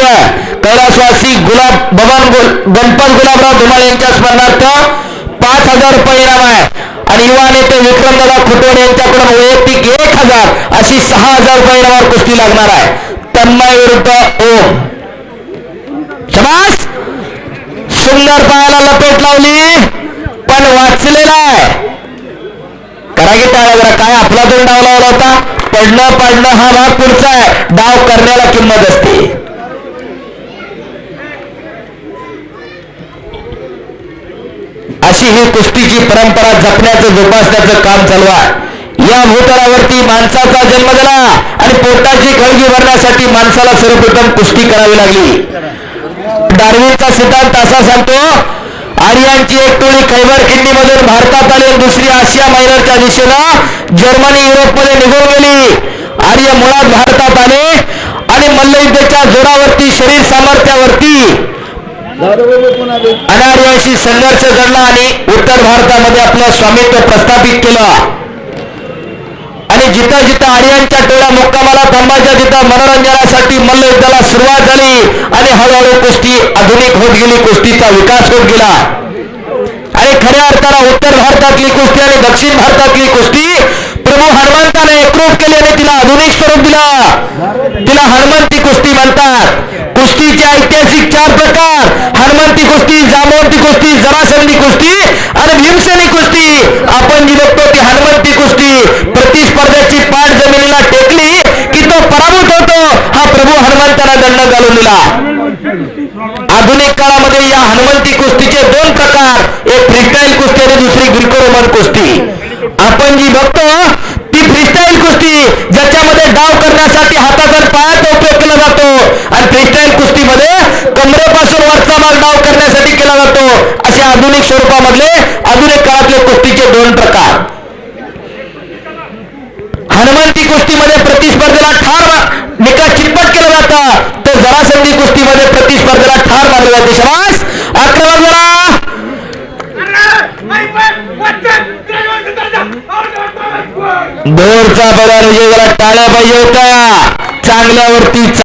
कुस्ती आहे. कैलासवासी गुलाब भगवान गणपत गुलाबराव धुमाळ यांच्या स्मरणार्थ पाच हजार रुपये इनाम आहे. आणि युवा नेते विक्रमदादा खुटवडे यांच्याकडून वैयक्तिक एक हजार अशी सहा हजार रुपये इनामावर कुस्ती लागणार आहे. तन्मय विरुद्ध ओम. शबास! सुंदर पायाला लपेट लावली पण वाचलेला आहे. करा की टाळ्या जरा काय आपला दोन डाव लावला होता. पडणं पडणं हा भाग पुढचा आहे. डाव करण्याला किंमत असते. अशी ही कुस्तीची परंपरा जपण्याचं जोपासण्याचं काम चालू आहे. या भूतलावरती माणसाचा जन्म झाला आणि पोटाची खळगी भरण्यासाठी माणसाला सर्वप्रथम कुस्ती करावी लागली. डार्विनचा सिद्धांत असा सांगतो आर्यांची एक टोळी खैबर खिंडीमधून भारतात आली आणि दुसरी आशिया मायनरच्या दिशेनं जर्मनी युरोपमध्ये निघून गेली. आर्य मुळात भारतात आले आणि मल्लयुद्धाच्या जोरावरती शरीर सामर्थ्यावरती अनार्याशी संघर्ष घडला आणि उत्तर भारतामध्ये आपलं स्वामित्व प्रस्थापित केलं. आणि जिथं जिथं आर्यांच्या टोळ्या मुक्कामाला थांबायच्या तिथं मनोरंजनासाठी मल्लयुद्धाला सुरुवात झाली आणि हळूहळू कुस्ती आधुनिक होत गेली कुस्तीचा विकास होत गेला. आणि खऱ्या अर्थानं उत्तर भारतातली कुस्ती आणि दक्षिण भारतातली कुस्ती प्रभू हनुमंताने एकरूप केली आणि तिला आधुनिक स्वरूप दिला. तिला हनुमंती कुस्ती म्हणतात. कुस्तीचे ऐतिहासिक चार प्रकार. हनुमंती कुस्ती जामवंती कुस्ती जरासंधी कुस्ती आणि भीमसेनी कुस्ती. आपण जी बघतो ती हनुमंती कुस्ती. प्रतिस्पर्ध्याची पाठ जमिनीला टेकली की तो पराभूत होतो. हा प्रभू हनुमंताला दंड घालून दिला. आधुनिक काळामध्ये या हनुमंती कुस्तीचे दोन प्रकार एक फ्रीस्टाईल कुस्ती आणि दुसरी ग्रिको रोमन कुस्ती. आपण जी बघतो ती फ्रीस्टाईल कुस्ती ज्याच्यामध्ये डाव करण्यासाठी हाताचा पायाचा उपयोग केला जातो. आणि फ्रीस्टाईल कुस्तीमध्ये कमरेपासून डाव करण्यासाठी केला जातो. असे आधुनिक स्वरूपामधले आधुनिक काळातले कुस्तीचे दोन प्रकार. हनुमंती कुस्तीमध्ये प्रतिस्पर्धेला ठार निकाल चितपट केलं जातं. तर जरासंधी कुस्तीमध्ये प्रतिस्पर्धेला ठार मारले जाते. शबास! अकरा जरा दोरचा पगार विजय जरा टाळ्या पाहिजे होता. चांगल्यावरती